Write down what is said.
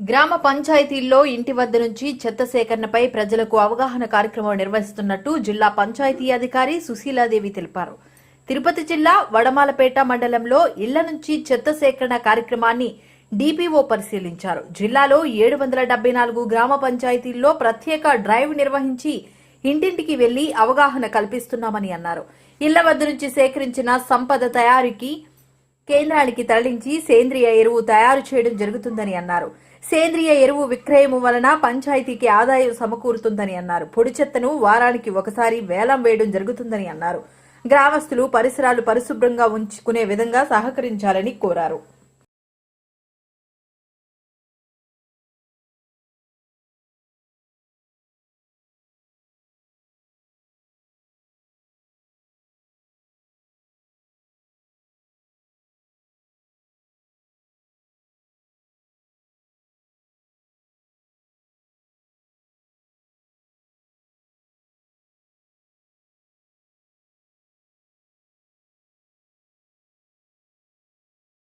గ్రామ పంచాయతీల్లో ఇంటి వద్ద నుంచి చెత్త సేకరణపై ప్రజలకు అవగాహన కార్యక్రమం నిర్వహిస్తున్నట్టు జిల్లా పంచాయతీ అధికారి సుశీలాదేవి తెలిపారు. తిరుపతి జిల్లా వడమాలపేట మండలంలో ఇళ్ళ నుంచి చెత్త సేకరణ కార్యక్రమాన్ని డిపిఓ పరిశీలించారు. జిల్లాలో ఏడు వందల డెబ్బై నాలుగు గ్రామ పంచాయతీల్లో ప్రత్యేక డ్రైవ్ నిర్వహించి ఇంటింటికి వెళ్ళి అవగాహన కల్పిస్తున్నామని అన్నారు. ఇళ్ళ వద్ద నుంచి సేకరించిన సంపద తయారీకి కేంద్రానికి తరలించి సేంద్రియ ఎరువు తయారు చేయడం జరుగుతుందని అన్నారు. సేంద్రియ ఎరువు విక్రయము వలన పంచాయతీకి ఆదాయం సమకూరుతుందని అన్నారు. పొడి చెత్తను వారానికి ఒకసారి వేలం వేయడం జరుగుతుందని అన్నారు. గ్రామస్తులు పరిసరాలు పరిశుభ్రంగా ఉంచుకునే విధంగా సహకరించాలని కోరారు.